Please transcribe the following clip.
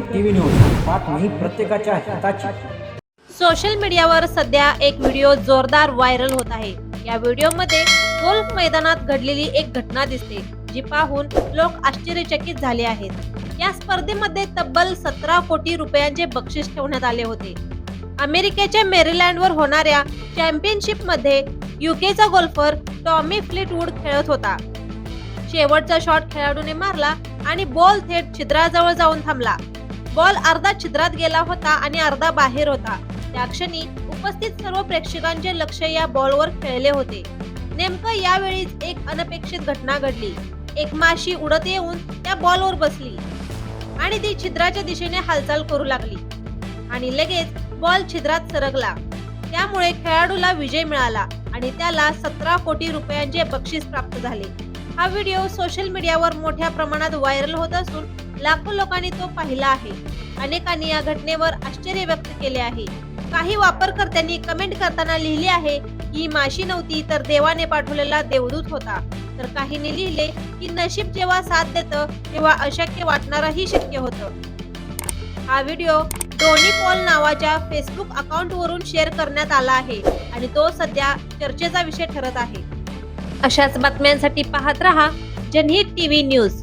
TV news बातमी प्रत्येकाच्या हिताची. Social मीडियावर सध्या एक व्हिडिओ जोरदार व्हायरल होत आहे. या व्हिडिओमध्ये गोल्फ मैदानात घडलेली एक घटना दिसते जी पाहून लोक आश्चर्यचकित झाले आहेत. या स्पर्धेमध्ये तब्बल सतरा कोटी रुपयांचे बक्षीस ठेवण्यात आले होते. अमेरिकेच्या मेरीलँडवर होणाऱ्या चॅम्पियनशिपमध्ये युकेचा गोल्फर टॉमी फ्लिटवूड खेळत होता. शेवटचा शॉट खेळाडूने मारला आणि बॉल थेट छिद्राजवळ जाऊन थांबला. बॉल अर्धा छिद्रात गेला होता आणि अर्धा बाहेर होता. त्या क्षणी उपस्थित सर्व प्रेक्षकांचे लक्ष या बॉलवर खेळले होते. नेमकं यावेळीच एक अनपेक्षित घटना घडली. एक माशी उडत येऊन त्या बॉलवर बसली आणि ती छिद्राच्या दिशेने हालचाल करू लागली. आणि लगेच बॉल छिद्रात सरकला. त्यामुळे खेळाडूला विजय मिळाला आणि त्याला सतरा कोटी रुपयांचे बक्षीस प्राप्त झाले. हा व्हिडिओ सोशल मीडियावर मोठ्या प्रमाणात व्हायरल होत असून लाखो लोकांनी तो पाहिला आहे. अनेकांनी या घटनेवर आश्चर्य व्यक्त केले आहे. काही वापरकर्त्यांनी कमेंट करताना लिहिले आहे की ही माशी नव्हती तर देवाने पाठवलेला देवदूत होता. तर काहींनी लिहिले की नशीब जेव्हा साथ देतं तेव्हा अशक्य वाटणारही शक्य होतं. हा व्हिडिओ टोनी पॉल नावाच्या फेसबुक अकाउंट वरून शेअर करण्यात आला आहे आणि तो सध्या चर्चेचा विषय ठरत आहे. अशाच बातम्यांसाठी पाहत रहा Janhit TV news.